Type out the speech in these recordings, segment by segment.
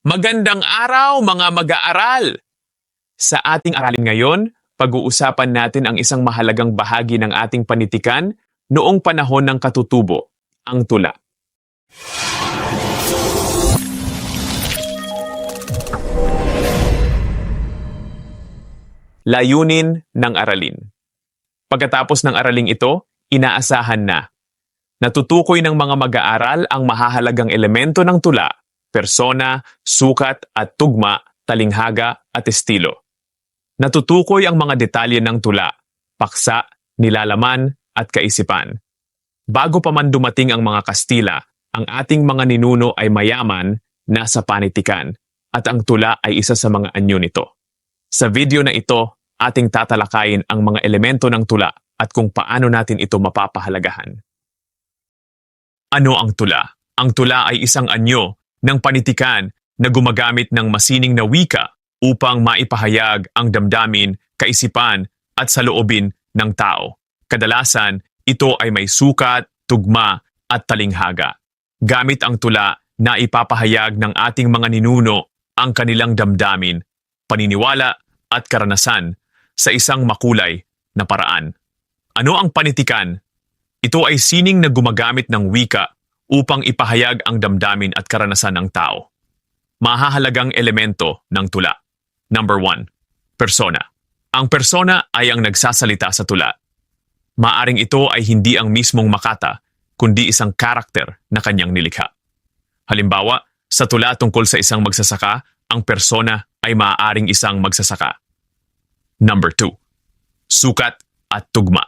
Magandang araw mga mag-aaral! Sa ating aralin ngayon, pag-uusapan natin ang isang mahalagang bahagi ng ating panitikan noong panahon ng katutubo, ang tula. Layunin ng aralin. Pagkatapos ng araling ito, inaasahan na natutukoy ng mga mag-aaral ang mahahalagang elemento ng tula, persona, sukat at tugma, talinghaga at estilo. Natutukoy ang mga detalye ng tula, paksa, nilalaman at kaisipan. Bago pa man dumating ang mga Kastila, ang ating mga ninuno ay mayaman, nasa panitikan, at ang tula ay isa sa mga anyo nito. Sa video na ito, ating tatalakayin ang mga elemento ng tula at kung paano natin ito mapapahalagahan. Ano ang tula? Ang tula ay isang anyo ng panitikan na gumagamit ng masining na wika upang maipahayag ang damdamin, kaisipan at saloobin ng tao. Kadalasan, ito ay may sukat, tugma at talinghaga. Gamit ang tula na ipapahayag ng ating mga ninuno ang kanilang damdamin, paniniwala at karanasan sa isang makulay na paraan. Ano ang panitikan? Ito ay sining na gumagamit ng wika upang ipahayag ang damdamin at karanasan ng tao. Mahahalagang elemento ng tula. Number 1. Persona. Ang persona ay ang nagsasalita sa tula. Maaring ito ay hindi ang mismong makata, kundi isang karakter na kanyang nilikha. Halimbawa, sa tula tungkol sa isang magsasaka, ang persona ay maaaring isang magsasaka. Number 2. Sukat at tugma.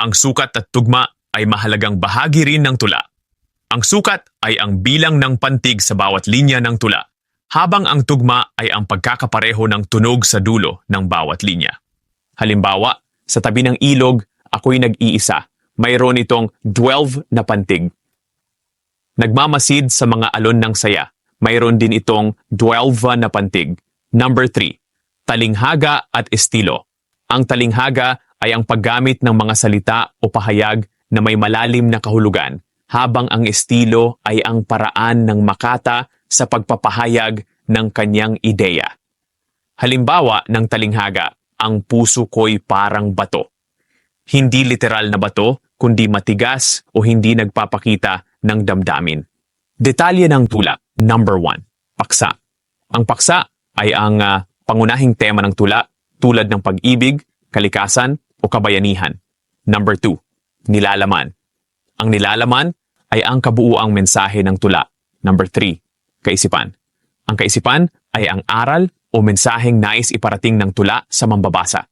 Ang sukat at tugma ay mahalagang bahagi rin ng tula. Ang sukat ay ang bilang ng pantig sa bawat linya ng tula, habang ang tugma ay ang pagkakapareho ng tunog sa dulo ng bawat linya. Halimbawa, sa tabi ng ilog, ako'y nag-iisa. Mayroon itong 12 na pantig. Nagmamasid sa mga alon ng saya. Mayroon din itong 12 na pantig. Number 3. Talinghaga at estilo. Ang talinghaga ay ang paggamit ng mga salita o pahayag na may malalim na kahulugan, habang ang estilo ay ang paraan ng makata sa pagpapahayag ng kanyang ideya. Halimbawa ng talinghaga, ang puso ko'y parang bato. Hindi literal na bato, kundi matigas o hindi nagpapakita ng damdamin. Detalye ng tula. Number 1. Paksa. Ang paksa ay ang ah, pangunahing tema ng tula tulad ng pag-ibig, kalikasan o kabayanihan. Number 2. Nilalaman. Ang nilalaman ay ang kabuuang mensahe ng tula. Number 3. Kaisipan. Ang kaisipan ay ang aral o mensaheng nais iparating ng tula sa mambabasa.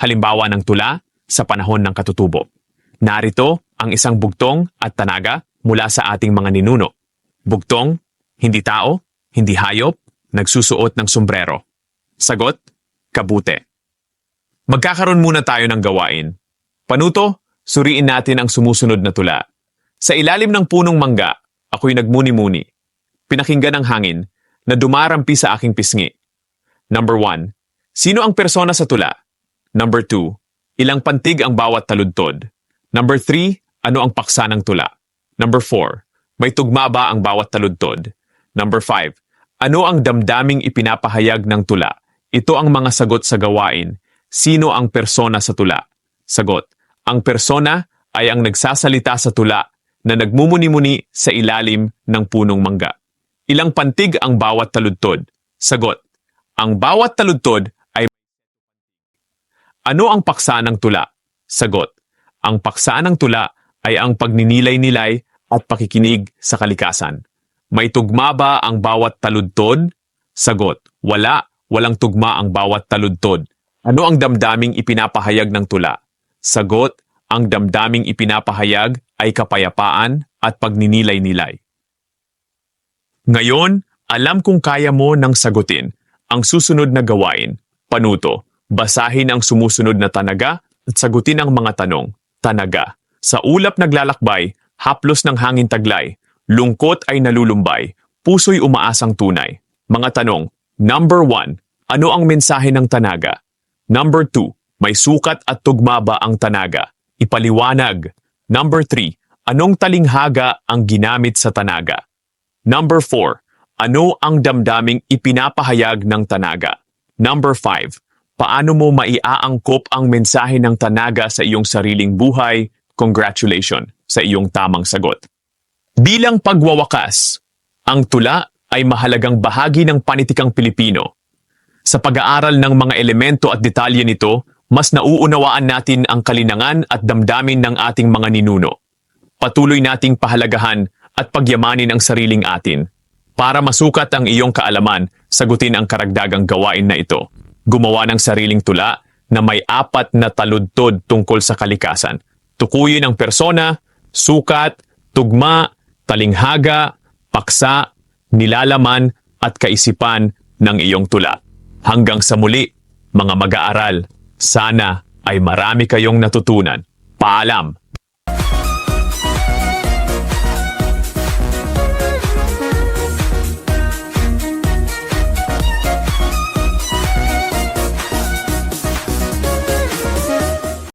Halimbawa ng tula sa panahon ng katutubo. Narito ang isang bugtong at tanaga mula sa ating mga ninuno. Bugtong, hindi tao, hindi hayop, nagsusuot ng sombrero. Sagot, kabute. Magkakaroon muna tayo ng gawain. Panuto, suriin natin ang sumusunod na tula. Sa ilalim ng punong mangga, ako'y nagmuni-muni. Pinakinggan ng hangin na dumarampi sa aking pisngi. Number 1. Sino ang persona sa tula? Number 2. Ilang pantig ang bawat taludtod? Number 3. Ano ang paksa ng tula? Number 4. May tugma ba ang bawat taludtod? Number 5. Ano ang damdaming ipinapahayag ng tula? Ito ang mga sagot sa gawain. Sino ang persona sa tula? Sagot. Ang persona ay ang nagsasalita sa tula na nagmumuni-muni sa ilalim ng punong mangga. Ilang pantig ang bawat taludtod? Sagot. Ang bawat taludtod ay Ano ang paksa ng tula? Sagot. Ang paksa ng tula ay ang pagninilay-nilay at pakikinig sa kalikasan. May tugma ba ang bawat taludtod? Sagot. Wala. Walang tugma ang bawat taludtod. Ano ang damdaming ipinapahayag ng tula? Sagot. Ang damdaming ipinapahayag ay kapayapaan at pagninilay-nilay. Ngayon, alam kung kaya mo nang sagutin ang susunod na gawain. Panuto, basahin ang sumusunod na tanaga at sagutin ang mga tanong. Tanaga. Sa ulap naglalakbay, haplos ng hangin taglay, lungkot ay nalulumbay, puso'y umaasang tunay. Mga tanong. Number 1. Ano ang mensahe ng tanaga? Number 2. May sukat at tugma ba ang tanaga? Ipaliwanag. Number 3. Anong talinghaga ang ginamit sa tanaga? Number 4. Ano ang damdaming ipinapahayag ng tanaga? Number 5. Paano mo maiaangkop ang mensahe ng tanaga sa iyong sariling buhay? Congratulations sa iyong tamang sagot. Bilang pagwawakas, ang tula ay mahalagang bahagi ng panitikang Pilipino. Sa pag-aaral ng mga elemento at detalye nito, mas nauunawaan natin ang kalinangan at damdamin ng ating mga ninuno. Patuloy nating pahalagahan at pagyamanin ang sariling atin. Para masukat ang iyong kaalaman, sagutin ang karagdagang gawain na ito. Gumawa ng sariling tula na may apat na taludtod tungkol sa kalikasan. Tukuyin ang persona, sukat, tugma, talinghaga, paksa, nilalaman at kaisipan ng iyong tula. Hanggang sa muli, mga mag-aaral, sana ay marami kayong natutunan. Paalam!